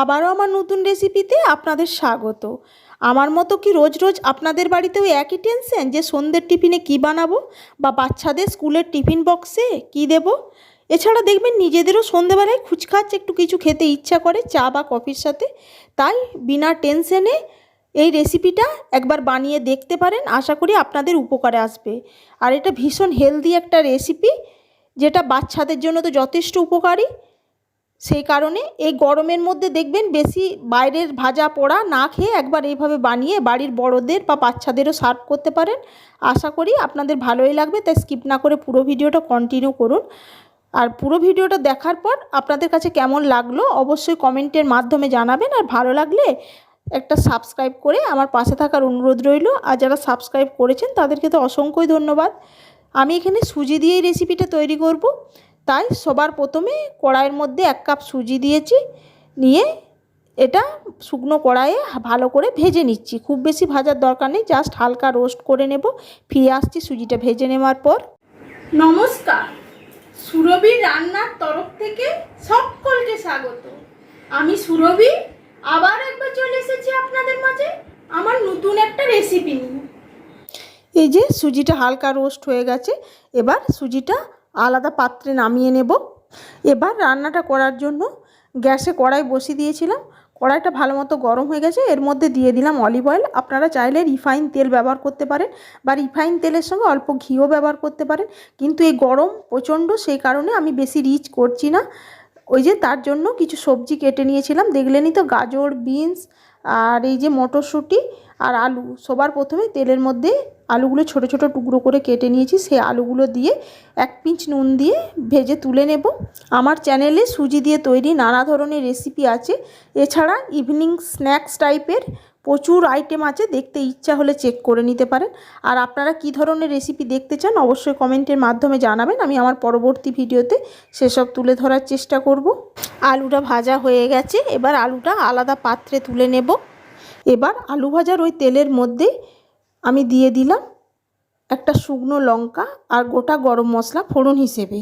আবারও আমার নতুন রেসিপিতে আপনাদের স্বাগত। আমার মতো কি রোজ রোজ আপনাদের বাড়িতেও একই টেনশন যে সন্ধ্যের টিফিনে কি বানাবো বা বাচ্চাদের স্কুলের টিফিন বক্সে কি দেব? এছাড়া দেখবেন নিজেদেরও সন্ধেবেলায় খুচখাচ একটু কিছু খেতে ইচ্ছা করে, চা বা কফির সাথে। তাই বিনা টেনশনে এই রেসিপিটা একবার বানিয়ে দেখতে পারেন, আশা করি আপনাদের উপকারে আসবে। আর এটা ভীষণ হেলদি একটা রেসিপি যেটা বাচ্চাদের জন্য তো যথেষ্ট উপকারী। সেই কারণে এই গরমের মধ্যে দেখবেন বেশি বাইরের ভাজা পোড়া না খেয়ে একবার এইভাবে বানিয়ে বাড়ির বড়দের বা বাচ্চাদেরও সার্ভ করতে পারেন। আশা করি আপনাদের ভালোই লাগবে, তাই স্কিপ না করে পুরো ভিডিওটা কন্টিনিউ করুন। আর পুরো ভিডিওটা দেখার পর আপনাদের কাছে কেমন লাগল অবশ্যই কমেন্টের মাধ্যমে জানাবেন। আর ভালো লাগলে একটা সাবস্ক্রাইব করে আমার পাশে থাকার অনুরোধ রইল। আর যারা সাবস্ক্রাইব করেছেন তাদেরকে তো অসংখ্যই ধন্যবাদ। আমি এখানে সুজি দিয়েই রেসিপিটা তৈরি করব। তাই সবার প্রথমে কড়াইয়ের মধ্যে এক কাপ সুজি দিয়েছি নিয়ে এটা শুকনো কড়াইয়ে ভালো করে ভেজে নিচ্ছি। খুব বেশি ভাজার দরকার নেই জাস্ট হালকা রোস্ট করে নেব। ফিরে আসছি সুজিটা ভেজে নেওয়ার পর। নমস্কার। সুরভি রান্নার তরফ থেকে সকলকে স্বাগত। আমি সুরভি আবার একবার চলে এসেছি আপনাদের মাঝে আমার নতুন একটা রেসিপি নিয়ে। এই যে সুজিটা হালকা রোস্ট হয়ে গেছে এবার সুজিটা আলাদা পাত্রে নামিয়ে নেব। এবার রান্নাটা করার জন্য গ্যাসে কড়াই বসিয়ে দিয়েছিলাম। কড়াইটা ভালো মতো গরম হয়ে গেছে। এর মধ্যে দিয়ে দিলাম অলিভ অয়েল। আপনারা চাইলে রিফাইন তেল ব্যবহার করতে পারেন বা রিফাইন তেলের সঙ্গে অল্প ঘিও ব্যবহার করতে পারেন। কিন্তু এই গরম প্রচণ্ড, সেই কারণে আমি বেশি রিচ করছি না। ওই যে তার জন্য কিছু সবজি কেটে নিয়েছিলাম। দেখলেনই তো গাজর, বিনস আর এই যে মটরশুঁটি আর আলু, সবার প্রথমে তেলের মধ্যে আলুগুলো ছোট ছোট টুকরো করে কেটে নিয়েছি। সেই আলুগুলো দিয়ে এক পিঞ্চ নুন দিয়ে ভেজে তুলে নেব। আমার চ্যানেলে সুজি দিয়ে তৈরি নানা ধরনের রেসিপি আছে। এছাড়া ইভিনিং স্ন্যাক্স টাইপের প্রচুর আইটেম আছে, দেখতে ইচ্ছা হলে চেক করে নিতে পারেন। আর আপনারা কি ধরনের রেসিপি দেখতে চান, অবশ্যই কমেন্টের মাধ্যমে জানাবেন। আমি আমার পরবর্তী ভিডিওতে সেসব তুলে ধরার চেষ্টা করব। আলুটা ভাজা হয়ে গেছে, এবার আলুটা আলাদা পাত্রে তুলে নেব। এবার আলু ভাজার ওই তেলের মধ্যে আমি দিয়ে দিলাম একটা শুকনো লঙ্কা আর গোটা গরম মশলা ফোড়ন হিসেবে।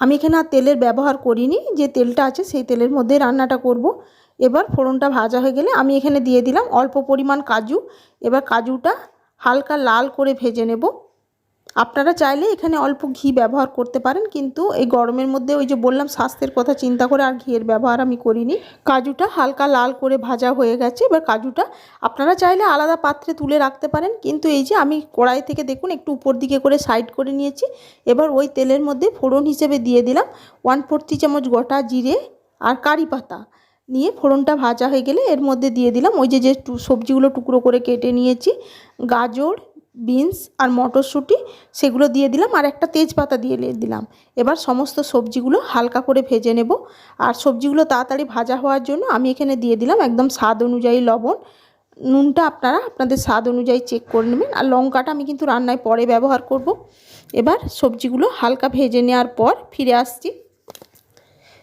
আমি এখানে আর তেলের ব্যবহার করিনি, যে তেলটা আছে সেই তেলের মধ্যে রান্নাটা করব। এবার ফোড়নটা ভাজা হয়ে গেলে আমি এখানে দিয়ে দিলাম অল্প পরিমাণ কাজু। এবার কাজুটা হালকা লাল করে ভেজে নেব। আপনারা চাইলে এখানে অল্প ঘি ব্যবহার করতে পারেন, কিন্তু এই গরমের মধ্যে ওই যে বললাম স্বাস্থ্যের কথা চিন্তা করে আর ঘিয়ের ব্যবহার আমি করিনি। কাজুটা হালকা লাল করে ভাজা হয়ে গেছে। এবার কাজুটা আপনারা চাইলে আলাদা পাত্রে তুলে রাখতে পারেন, কিন্তু এই যে আমি কড়াই থেকে দেখুন একটু উপর দিকে করে সাইড করে নিয়েছি। এবার ওই তেলের মধ্যে ফোড়ন হিসেবে দিয়ে দিলাম ওয়ান ফোর্থ চামচ গোটা জিরে আর কারি পাতা। নিয়ে ফোড়নটা ভাজা হয়ে গেলে এর মধ্যে দিয়ে দিলাম ওই যে যে সবজিগুলো টুকরো করে কেটে নিয়েছি, গাজর, বিনস আর মটরশুঁটি সেগুলো দিয়ে দিলাম আর একটা তেজপাতা দিয়ে দিলাম। এবার সমস্ত সবজিগুলো হালকা করে ভেজে নেব। আর সবজিগুলো তাড়াতাড়ি ভাজা হওয়ার জন্য আমি এখানে দিয়ে দিলাম একদম স্বাদ অনুযায়ী লবণ। নুনটা আপনারা আপনাদের স্বাদ অনুযায়ী চেক করে নেবেন। আর লঙ্কাটা আমি কিন্তু রান্নায় পরে ব্যবহার করব। এবার সবজিগুলো হালকা ভেজে নেওয়ার পর ফিরে আসছি।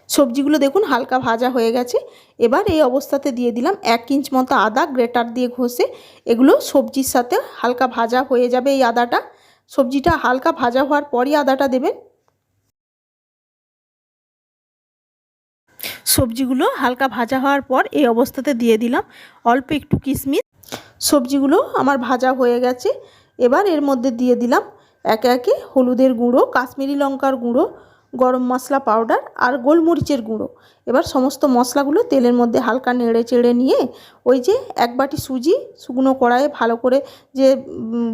সবজিগুলো দেখুন হালকা ভাজা হয়ে গেছে। এবার এই অবস্থাতে দিয়ে দিলাম এক ইঞ্চ মতো আদা গ্রেটার দিয়ে ঘষে। এগুলো সবজির সাথে হালকা ভাজা হয়ে যাবে এই আদাটা। সবজিটা হালকা ভাজা হওয়ার পরই আদাটা দেবেন। সবজিগুলো হালকা ভাজা হওয়ার পর এই অবস্থাতে দিয়ে দিলাম অল্প একটু কিশমিশ। সবজিগুলো আমার ভাজা হয়ে গেছে। এবার এর মধ্যে দিয়ে দিলাম একে একে হলুদের গুঁড়ো, কাশ্মীরি লঙ্কার গুঁড়ো গরম মশলা পাউডার আর গোলমরিচের গুঁড়ো। এবার সমস্ত মশলাগুলো তেলের মধ্যে হালকা নেড়ে চেড়ে নিয়ে ওই যে এক বাটি সুজি, শুকনো কড়াইয়ে ভালো করে যে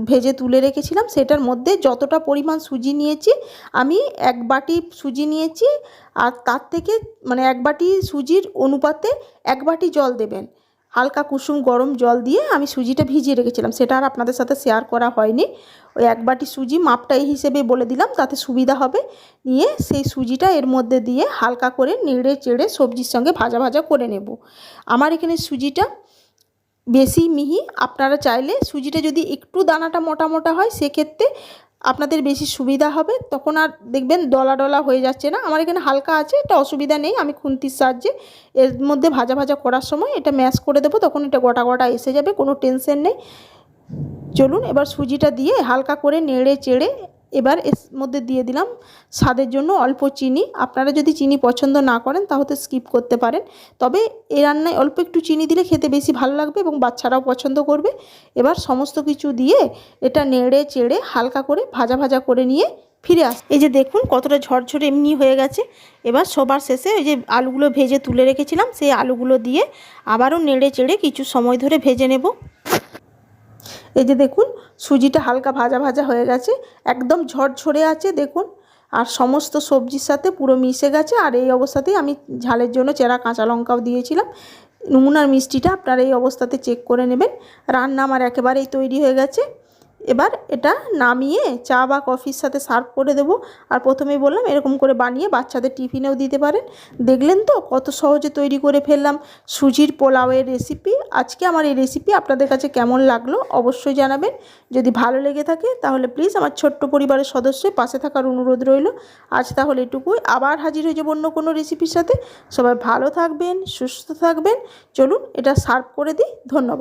ভেজে তুলে রেখেছিলাম সেটার মধ্যে যতটা পরিমাণ সুজি নিয়েছি, আমি এক বাটি সুজি নিয়েছি আর তার থেকে মানে এক বাটি সুজির অনুপাতে এক বাটি জল দেবেন। হালকা কুসুম গরম জল দিয়ে আমি সুজিটা ভিজিয়ে রেখেছিলাম, সেটা আর আপনাদের সাথে শেয়ার করা হয়নি। ওই এক বাটি সুজি মাপটা এই হিসেবে বলে দিলাম, তাতে সুবিধা হবে। নিয়ে সেই সুজিটা এর মধ্যে দিয়ে হালকা করে নেড়ে চেড়ে সবজির সঙ্গে ভাজা ভাজা করে নেব। আমার এখানে সুজিটা বেশি মিহি, আপনারা চাইলে সুজিটা যদি একটু দানাটা মোটা মোটা হয়, সেক্ষেত্রে আপনাদের বেশি সুবিধা হবে। তখন আর দেখবেন ডলা ডলা হয়ে যাচ্ছে না। আমার এখানে হালকা আছে, এটা অসুবিধা নেই। আমি খুন্তির সাহায্যে এর মধ্যে ভাজা ভাজা করার সময় এটা ম্যাশ করে দেবো, তখন এটা গোটা গোটা এসে যাবে, কোনো টেনশন নেই। চলুন এবার সুজিটা দিয়ে হালকা করে নেড়ে চেড়ে এবার এর মধ্যে দিয়ে দিলাম স্বাদের জন্য অল্প চিনি। আপনারা যদি চিনি পছন্দ না করেন তাহলে স্কিপ করতে পারেন। তবে এ রান্নায় অল্প একটু চিনি দিলে খেতে বেশি ভালো লাগবে এবং বাচ্চারাও পছন্দ করবে। এবার সমস্ত কিছু দিয়ে এটা নেড়ে চেড়ে হালকা করে ভাজা ভাজা করে নিয়ে ফিরে আস এই যে দেখুন কতটা ঝরঝরে এমনি হয়ে গেছে। এবার সবার শেষে ওই যে আলুগুলো ভেজে তুলে রেখেছিলাম, সেই আলুগুলো দিয়ে আবারও নেড়ে চেড়ে কিছু সময় ধরে ভেজে নেব। এই যে দেখুন, সুজিটা হালকা ভাজা ভাজা হয়ে গেছে, একদম ঝরঝরে আছে দেখুন, আর সমস্ত সবজির সাথে পুরো মিশে গেছে, আর এই অবস্থাতেই আমি ঝালের জন্য চেরা কাঁচা লঙ্কাও দিয়েছিলাম। নমুনার মিষ্টিটা আপনারা এই অবস্থাতে চেক করে নেবেন। রান্না আমার একেবারেই তৈরি হয়ে গেছে। এবার এটা নামিয়ে চা বা কফির সাথে সার্ভ করে দেবো। আর প্রথমেই বললাম এরকম করে বানিয়ে বাচ্চাদের টিফিনেও দিতে পারেন। দেখলেন তো কত সহজে তৈরি করে ফেললাম। সুজির পোলাওয়ের রেসিপি আজকে আমার এই রেসিপি আপনাদের কাছে কেমন লাগল অবশ্যই জানাবেন। যদি ভালো লেগে থাকে তাহলে প্লিজ আমার ছোট্ট পরিবারের সদস্যের পাশে থাকার অনুরোধ রইল। আজ তাহলে এটুকুই। আবার হাজির হয়ে যাব অন্য কোনো রেসিপির সাথে। সবাই ভালো থাকবেন, সুস্থ থাকবেন। চলুন এটা সার্ভ করে দিই। ধন্যবাদ।